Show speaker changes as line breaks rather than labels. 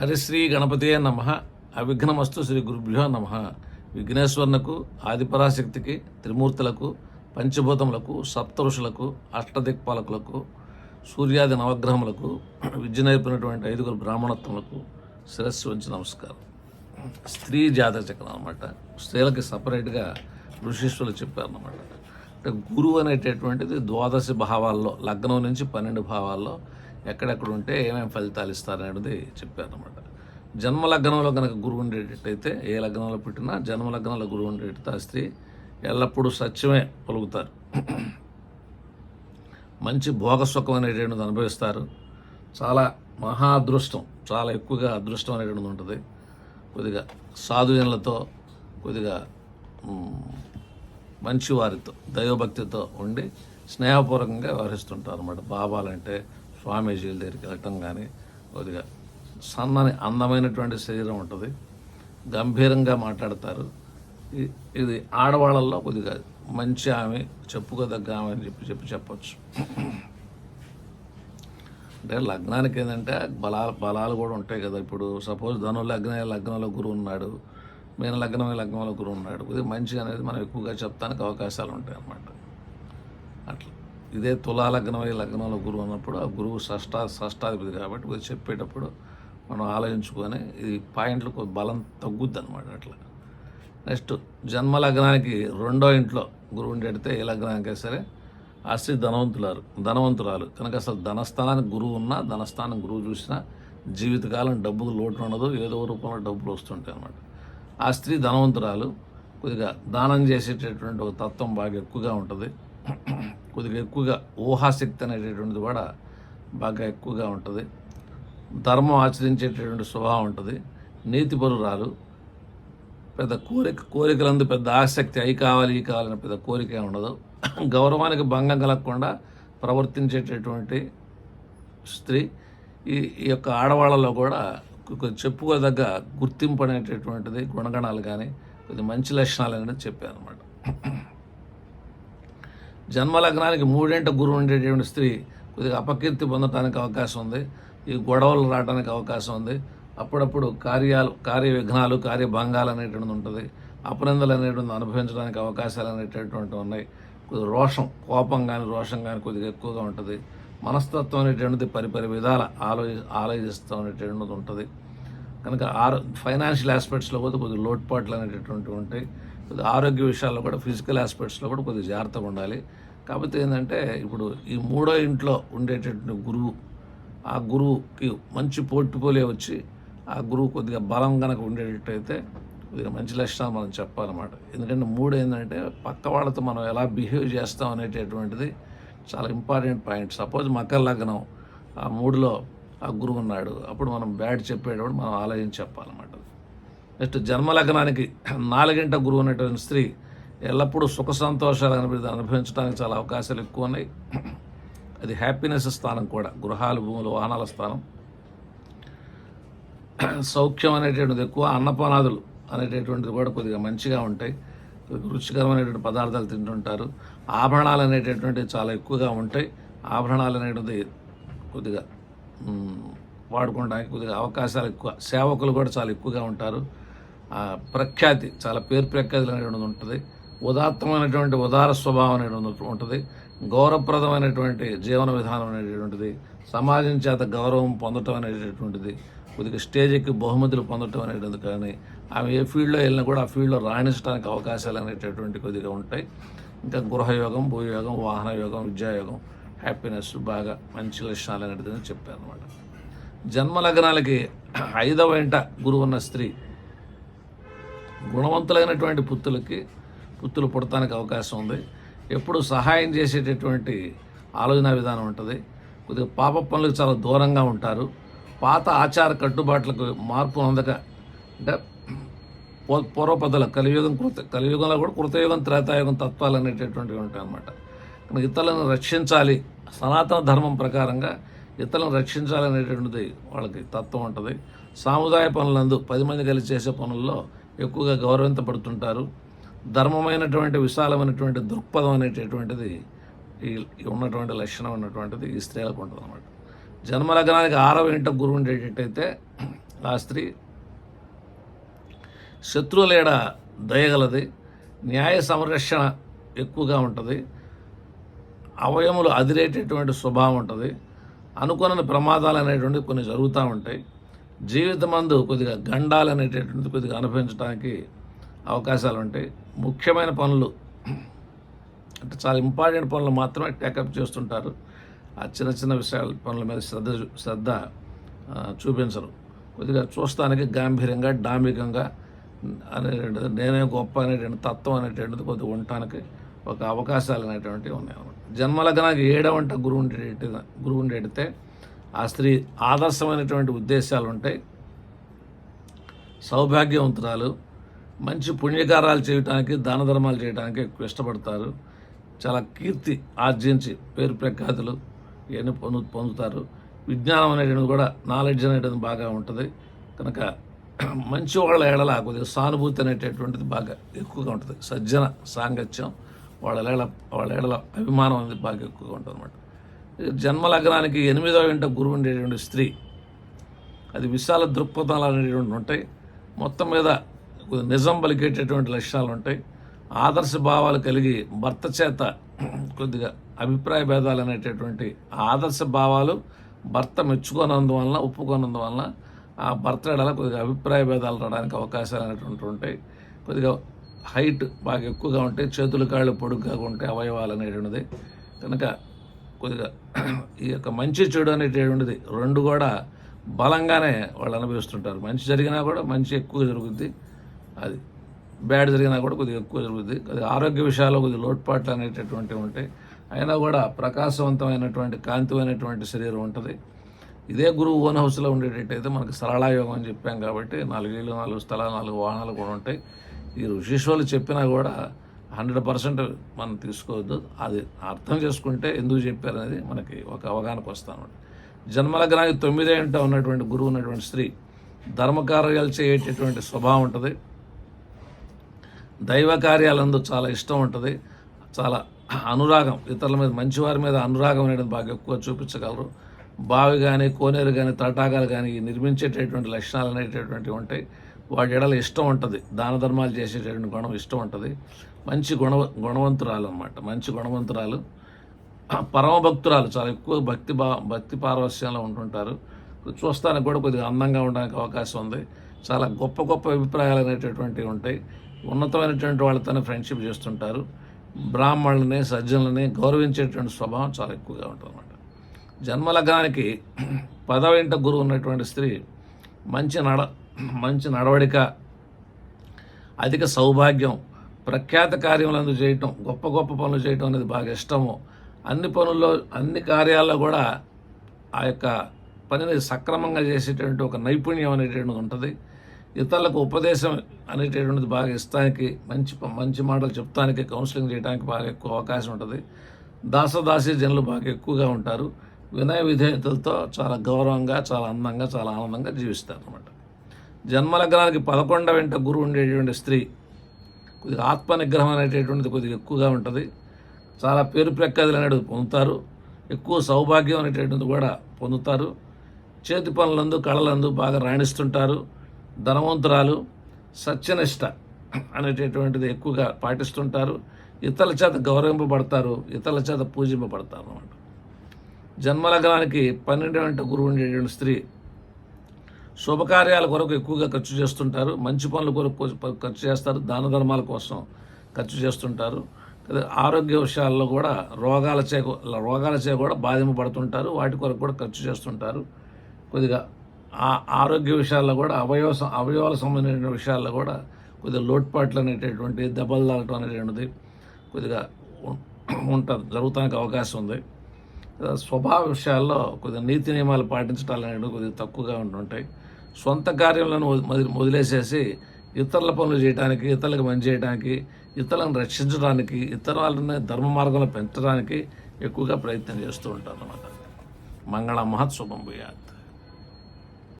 హరిశ్రీ గణపతియే నమ. అవిఘ్నమస్తు శ్రీ గురుభ్యో నమ. విఘ్నేశ్వరునకు ఆదిపరాశక్తికి త్రిమూర్తులకు పంచభూతములకు సప్తఋషులకు అష్టదిక్పాలకులకు సూర్యాది నవగ్రహములకు విద్య నేర్పినటువంటి ఐదుగురు బ్రాహ్మణత్వములకు శిరస్సు వంచి నమస్కారం. స్త్రీ జాతక చక్రం అనమాట స్త్రీలకి సపరేట్గా ఋషీశ్వరులు చెప్పారన్నమాట. అంటే గురువు అనేటటువంటిది ద్వాదశ భావాల్లో లగ్నం నుంచి పన్నెండు భావాల్లో ఎక్కడెక్కడ ఉంటే ఏమేమి ఫలితాలు ఇస్తారనేది చెప్పారన్నమాట. జన్మ లగ్నంలో కనుక గురువు ఉండేటట్టయితే ఏ లగ్నంలో పుట్టినా జన్మ లగ్నంలో గురువు ఉండేటట్టు ఆ స్త్రీ ఎల్లప్పుడూ సత్యమే పలుకుతారు. మంచి భోగసుఖం అనేటువంటిది అనుభవిస్తారు. చాలా మహా అదృష్టం చాలా ఎక్కువగా అదృష్టం అనేటువంటిది ఉంటుంది. కొద్దిగా సాధుజనులతో కొద్దిగా మంచి వారితో దైవభక్తితో ఉండి స్నేహపూర్వకంగా వ్యవహరిస్తుంటారు అనమాట బాబాలంటే స్వామీజీల దగ్గరికి వెళ్ళటం కానీ కొద్దిగా సన్నని అందమైనటువంటి శరీరం ఉంటుంది. గంభీరంగా మాట్లాడతారు. ఇది ఆడవాళ్ళల్లో కొద్దిగా మంచి ఆమె చెప్పుకోదగ్గ ఆమె అని చెప్పి చెప్పి చెప్పచ్చు. అంటే లగ్నానికి ఏంటంటే బలాలు బలాలు కూడా ఉంటాయి కదా. ఇప్పుడు సపోజ్ ధను లగ్న లగ్నంలో గురువు ఉన్నాడు. మీన లగ్నం లగ్నంలో గురువు ఉన్నాడు. ఇది మంచి అనేది మనం ఎక్కువగా చెప్తానికి అవకాశాలు ఉంటాయి అన్నమాట అట్లా. ఇదే తులా లగ్నంలో గురువు అన్నప్పుడు ఆ గురువు షష్టా షష్టాధిపతి కాబట్టి కొద్దిగా చెప్పేటప్పుడు మనం ఆలోచించుకొని ఇది పాయింట్లు కొద్ది బలం తగ్గుద్ది అనమాట అట్లా. నెక్స్ట్ జన్మ లగ్నానికి రెండో ఇంట్లో గురువు ఉండేడితే ఏ లగ్నానికే సరే ఆ స్త్రీ ధనవంతులారు ధనవంతురాలు. కనుక అసలు ధనస్థానానికి గురువు ఉన్నా ధనస్థానం గురువు చూసినా జీవితకాలం డబ్బుకు లోటు ఉండదు ఏదో రూపంలో డబ్బులు వస్తుంటాయి అన్నమాట. ఆ స్త్రీ ధనవంతురాలు కొద్దిగా దానం చేసేటటువంటి ఒక తత్వం బాగా ఎక్కువగా ఉంటుంది. కొద్దిగా ఎక్కువగా ఊహాశక్తి అనేటటువంటిది కూడా బాగా ఎక్కువగా ఉంటుంది. ధర్మం ఆచరించేటటువంటి స్వభావం ఉంటుంది. నీతిపరురాలు పెద్ద కోరిక కోరికలందు పెద్ద ఆసక్తి అయి కావాలి ఈ కావాలని పెద్ద కోరిక ఉండదు. గౌరవానికి భంగం కలగకుండా ప్రవర్తించేటటువంటి స్త్రీ ఈ ఈ యొక్క ఆడవాళ్ళలో కూడా చెప్పుకోదగ్గ గుర్తింపు అనేటటువంటిది గుణగణాలు కానీ కొద్ది మంచి లక్షణాలు అనేది చెప్పారు అనమాట జన్మలగ్నానికి మూడేంట గురువు ఉండేటువంటి స్త్రీ కొద్దిగా అపకీర్తి పొందడానికి అవకాశం ఉంది. ఈ గొడవలు రావడానికి అవకాశం ఉంది. అప్పుడప్పుడు కార్యాలు కార్య విఘ్నాలు కార్యభంగాలు అనేటువంటిది ఉంటుంది. అపనిందలు అనేటువంటి అనుభవించడానికి అవకాశాలు అనేటటువంటి ఉన్నాయి. కొద్దిగా రోషం కోపం కానీ రోషం కానీ కొద్దిగా ఎక్కువగా ఉంటుంది. మనస్తత్వం అనేటువంటిది పరిపరి విధాల ఆలోచి ఆలోచిస్తూ అనేటువంటిది ఉంటుంది. కనుక ఆరో ఫైనాన్షియల్ ఆస్పెక్ట్స్లో కూడా కొద్దిగా లోటుపాట్లు అనేటటువంటివి ఉంటాయి. కొద్దిగా ఆరోగ్య విషయాల్లో కూడా ఫిజికల్ ఆస్పెక్ట్స్లో కూడా కొద్దిగా జాగ్రత్తగా ఉండాలి. కాకపోతే ఏంటంటే ఇప్పుడు ఈ మూడో ఇంట్లో ఉండేటటువంటి గురువు ఆ గురువుకి మంచి పోర్ట్ఫోలియో వచ్చి ఆ గురువు కొద్దిగా బలం కనుక ఉండేటట్టయితే కొద్దిగా మంచి లక్షణాలు మనం చెప్పాలన్నమాట. ఎందుకంటే మూడు ఏంటంటే పక్క వాళ్ళతో మనం ఎలా బిహేవ్ చేస్తాం అనేటటువంటిది చాలా ఇంపార్టెంట్ పాయింట్. సపోజ్ మకర లగ్నం ఆ మూడులో ఆ గురువు ఉన్నాడు. అప్పుడు మనం బ్యాడ్ చెప్పేటప్పుడు మనం ఆలోచించి చెప్పాలన్నమాట. నెక్స్ట్ జన్మలగ్నానికి నాలుగింట గురువు అనేటువంటి స్త్రీ ఎల్లప్పుడూ సుఖ సంతోషాలు అనిపి అనుభవించడానికి చాలా అవకాశాలు ఎక్కువ ఉన్నాయి. అది హ్యాపీనెస్ స్థానం కూడా గృహాలు భూములు వాహనాల స్థానం. సౌఖ్యం అనేటువంటిది ఎక్కువ అన్నపానాదులు అనేటటువంటిది కూడా కొద్దిగా మంచిగా ఉంటాయి. కొద్దిగా రుచికరమైనటువంటి పదార్థాలు తింటుంటారు. ఆభరణాలు అనేటటువంటివి చాలా ఎక్కువగా ఉంటాయి. ఆభరణాలు అనేటువంటిది కొద్దిగా వాడుకోవడానికి కొద్దిగా అవకాశాలు ఎక్కువ. సేవకులు కూడా చాలా ఎక్కువగా ఉంటారు. ప్రఖ్యాతి చాలా పేరు ప్రఖ్యాతులు అనేటువంటిది ఉంటుంది. ఉదాత్తమైనటువంటి ఉదార స్వభావం అనేటువంటి ఉంటుంది. గౌరవప్రదమైనటువంటి జీవన విధానం అనేటటువంటిది సమాజం చేత గౌరవం పొందటం అనేటటువంటిది కొద్దిగా స్టేజ్ ఎక్కి బహుమతులు పొందటం అనేటువంటిది కానీ ఆమె ఏ ఫీల్డ్లో వెళ్ళినా కూడా ఆ ఫీల్డ్లో రాణించడానికి అవకాశాలు అనేటటువంటి కొద్దిగా ఉంటాయి. ఇంకా గృహయోగం భూయోగం వాహన యోగం విద్యాయోగం హ్యాపీనెస్ బాగా మంచి లక్షణాలు అనేటిది చెప్పారు అనమాట జన్మ లగ్నాలకి ఐదవ ఇంట గురువు ఉన్న స్త్రీ గుణవంతులైనటువంటి పుత్తులకి పుత్తులు పుట్టడానికి అవకాశం ఉంది. ఎప్పుడు సహాయం చేసేటటువంటి ఆలోచన విధానం ఉంటుంది. కొద్దిగా పాప పనులకు చాలా దూరంగా ఉంటారు. పాత ఆచార కట్టుబాట్లకు మార్పు అందక అంటే పూ- కలియుగం కృత కలియుగంలో కూడా కృతయుగం త్రేతాయుగం తత్వాలు అనేటటువంటివి ఉంటాయి అన్నమాట. కానీ ఇతరులను రక్షించాలి. సనాతన ధర్మం ప్రకారంగా ఇతరులను రక్షించాలనేటువంటిది వాళ్ళకి తత్వం ఉంటుంది. సాముదాయ పనులందు పది మంది కలిసి చేసే పనుల్లో ఎక్కువగా గౌరవించబడుతుంటారు. ధర్మమైనటువంటి విశాలమైనటువంటి దృక్పథం అనేటటువంటిది ఈ ఉన్నటువంటి లక్షణం ఉన్నటువంటిది ఈ స్త్రీలకు ఉంటుంది అనమాట జన్మలగ్నానికి ఆరవ ఇంట గురువు ఉండేటట్టయితే ఆ స్త్రీ శత్రువులేడ దయగలది న్యాయ సంరక్షణ ఎక్కువగా ఉంటుంది అవయములు అదిరేటటువంటి స్వభావం ఉంటుంది అనుకున్న ప్రమాదాలు అనేటువంటివి కొన్ని జరుగుతూ ఉంటాయి. జీవితమందు కొద్దిగా గండాలు అనేటటువంటిది కొద్దిగా అనుభవించడానికి అవకాశాలు ఉంటాయి ముఖ్యమైన పనులు అంటే చాలా ఇంపార్టెంట్ పనులు మాత్రమే టేకప్ చేస్తుంటారు. ఆ చిన్న చిన్న విషయాల పనుల మీద శ్రద్ధ చూ- శ్రద్ధ చూపించరు. కొద్దిగా చూస్తానికి గాంభీర్యంగా డాంబికంగా అనేటువంటిది నేనే గొప్ప అనేటువంటి తత్వం అనేటువంటిది కొద్దిగా ఉండటానికి ఒక అవకాశాలు అనేటువంటివి ఉన్నాయి అన్నమాట జన్మలగ్నానికి ఏడవంట గురువు గురువుని గురువు ఆ స్త్రీ ఆదర్శమైనటువంటి ఉద్దేశాలు ఉంటాయి సౌభాగ్యవంతురాలు మంచి పుణ్యకారాలు చేయటానికి దాన ధర్మాలు చేయడానికి ఎక్కువ ఇష్టపడతారు. చాలా కీర్తి ఆర్జించి పేరు ప్రఖ్యాతులు ఇవన్నీ పొందు పొందుతారు. విజ్ఞానం అనేటువంటిది కూడా నాలెడ్జ్ అనేటువంటిది బాగా ఉంటుంది. కనుక మంచి వాళ్ళ ఏడల కొద్దిగా సానుభూతి అనేటటువంటిది బాగా ఎక్కువగా ఉంటుంది. సజ్జన సాంగత్యం వాళ్ళ ఏళ్ళ వాళ్ళ ఏడల అభిమానం అనేది బాగా ఎక్కువగా ఉంటుంది అన్నమాట జన్మలగ్నానికి ఎనిమిదవ ఇంట గురువు ఉండేటువంటి స్త్రీ. అది విశాల దృక్పథాలు అనేటువంటి ఉంటాయి. మొత్తం మీద నిజం పలికేటటువంటి లక్షణాలు ఉంటాయి. ఆదర్శ భావాలు కలిగి భర్త చేత కొద్దిగా అభిప్రాయ భేదాలు అనేటటువంటి ఆ ఆదర్శ భావాలు భర్త మెచ్చుకోనందువలన ఒప్పుకోనందువలన ఆ భర్త ఎడల కొద్దిగా అభిప్రాయ భేదాలు రావడానికి అవకాశాలు అనేటువంటి ఉంటాయి. కొద్దిగా హైట్ బాగా ఎక్కువగా ఉంటాయి చేతులు కాళ్ళు పొడుగ్గా ఉంటాయి అవయవాలు అనేటువంటిది. కనుక కొద్దిగా ఈ యొక్క మంచి చెడు అనేటటువంటిది రెండు కూడా బలంగానే వాళ్ళు అనుభవిస్తుంటారు. మంచి జరిగినా కూడా మంచి ఎక్కువ జరుగుద్ది. అది బ్యాడ్ జరిగినా కూడా కొద్దిగా ఎక్కువ జరుగుద్ది. కొద్దిగా ఆరోగ్య విషయాల్లో కొద్దిగా లోటుపాట్లు అనేటటువంటివి ఉంటాయి. అయినా కూడా ప్రకాశవంతమైనటువంటి కాంతిమైనటువంటి శరీరం ఉంటుంది. ఇదే గురువు ఓన్ హౌస్లో ఉండేటట్టయితే మనకి సరళాయోగం అని చెప్పాం కాబట్టి నాలుగు ఇళ్ళు నాలుగు స్థలాలు నాలుగు వాహనాలు కూడా ఉంటాయి. ఈ ఋషీశ్వరులు చెప్పినా కూడా హండ్రెడ్ పర్సెంట్ మనం తీసుకోవద్దు. అది అర్థం చేసుకుంటే ఎందుకు చెప్పారనేది మనకి ఒక అవగాహనకు వస్తాను జన్మలగ్నానికి తొమ్మిదే ఇంట ఉన్నటువంటి గురువు ఉన్నటువంటి స్త్రీ ధర్మకార్యాలు చేయటటువంటి స్వభావం ఉంటుంది. దైవ కార్యాలందు చాలా ఇష్టం ఉంటుంది. చాలా అనురాగం. ఇతరుల మీద మంచివారి మీద అనురాగం అనేది బాగా ఎక్కువ చూపించగలరు. బావి కానీ కోనేరు కానీ తటాకాలు కానీ నిర్మించేటటువంటి లక్షణాలు అనేటటువంటివి ఉంటాయి. వాటి ఎడల ఇష్టం ఉంటుంది. దాన ధర్మాలు చేసేటటువంటి గుణం ఇష్టం ఉంటుంది. మంచి గుణ గుణవంతురాలు అనమాట మంచి గుణవంతురాలు. పరమభక్తురాలు చాలా ఎక్కువ భక్తి భా భక్తి పారవస్యంలో ఉంటుంటారు. చూస్తానికి కూడా కొద్దిగా అందంగా ఉండడానికి అవకాశం ఉంది. చాలా గొప్ప గొప్ప అభిప్రాయాలు అనేటటువంటివి ఉంటాయి. ఉన్నతమైనటువంటి వాళ్ళతోనే ఫ్రెండ్షిప్ చేస్తుంటారు. బ్రాహ్మణులని సజ్జనులని గౌరవించేటువంటి స్వభావం చాలా ఎక్కువగా ఉంటుంది అన్నమాట జన్మలగ్నానికి పదవింట గురువు ఉన్నటువంటి స్త్రీ మంచి నడ మంచి నడవడిక అధిక సౌభాగ్యం ప్రఖ్యాత కార్యములందు చేయటం గొప్ప గొప్ప పనులు చేయటం అనేది బాగా ఇష్టము. అన్ని పనుల్లో అన్ని కార్యాల్లో కూడా ఆ యొక్క పనిని సక్రమంగా చేసేటువంటి ఒక నైపుణ్యం అనేటువంటిది ఉంటుంది. ఇతరులకు ఉపదేశం అనేటటువంటిది బాగా ఇస్తానికి మంచి మంచి మాటలు చెప్తానికి కౌన్సిలింగ్ చేయడానికి బాగా ఎక్కువ అవకాశం ఉంటుంది. దాసదాసి జనులు బాగా ఎక్కువగా ఉంటారు. వినయ విధేయతలతో చాలా గౌరవంగా చాలా అందంగా చాలా ఆనందంగా జీవిస్తారు అన్నమాట జన్మలగ్నానికి పదకొండ వెంట గురువు ఉండేటువంటి స్త్రీ కొద్దిగా ఆత్మ నిగ్రహం అనేటటువంటిది కొద్దిగా ఎక్కువగా ఉంటుంది. చాలా పేరు ప్రఖ్యాతులు అనేటివి పొందుతారు. ఎక్కువ సౌభాగ్యం అనేటటువంటిది కూడా పొందుతారు. చేతి పనులందు కళలందు బాగా రాణిస్తుంటారు. ధనవంతురాలు సత్యనిష్ట అనేటటువంటిది ఎక్కువగా పాటిస్తుంటారు. ఇతరుల చేత గౌరవింపబడతారు ఇతరుల చేత పూజింపబడతారు అన్నమాట. జన్మలగ్నానికి పన్నెండు గురువు ఉండేటువంటి స్త్రీ శుభకార్యాల కొరకు ఎక్కువగా ఖర్చు చేస్తుంటారు. మంచి పనుల కొరకు ఖర్చు చేస్తారు. దాన ధర్మాల కోసం ఖర్చు చేస్తుంటారు. ఆరోగ్య విషయాల్లో కూడా రోగాల చే రోగాల చే కూడా బాధింపబడుతుంటారు వాటి కొరకు కూడా ఖర్చు చేస్తుంటారు. కొద్దిగా ఆ ఆరోగ్య విషయాల్లో కూడా అవయవ అవయవాల సంబంధించిన విషయాల్లో కూడా కొద్దిగా లోటుపాట్లు అనేటటువంటి దెబ్బలు తాగటం అనేటువంటిది కొద్దిగా ఉం- ఉంటుంది జరుగుతానికి అవకాశం ఉంది. స్వభావ విషయాల్లో కొద్దిగా నీతి నియమాలు పాటించడాలు అనేవి కొద్దిగా తక్కువగా ఉంటుంటాయి. సొంత కార్యాలను వదిలేసేసి ఇతరుల పనులు చేయడానికి ఇతరులకు మంచి చేయడానికి ఇతరులను రక్షించడానికి ఇతరులని ధర్మ మార్గంలో పెంచడానికి ఎక్కువగా ప్రయత్నం చేస్తూ ఉంటారు అన్నమాట మంగళ మహత్ శుభం భూయాత్.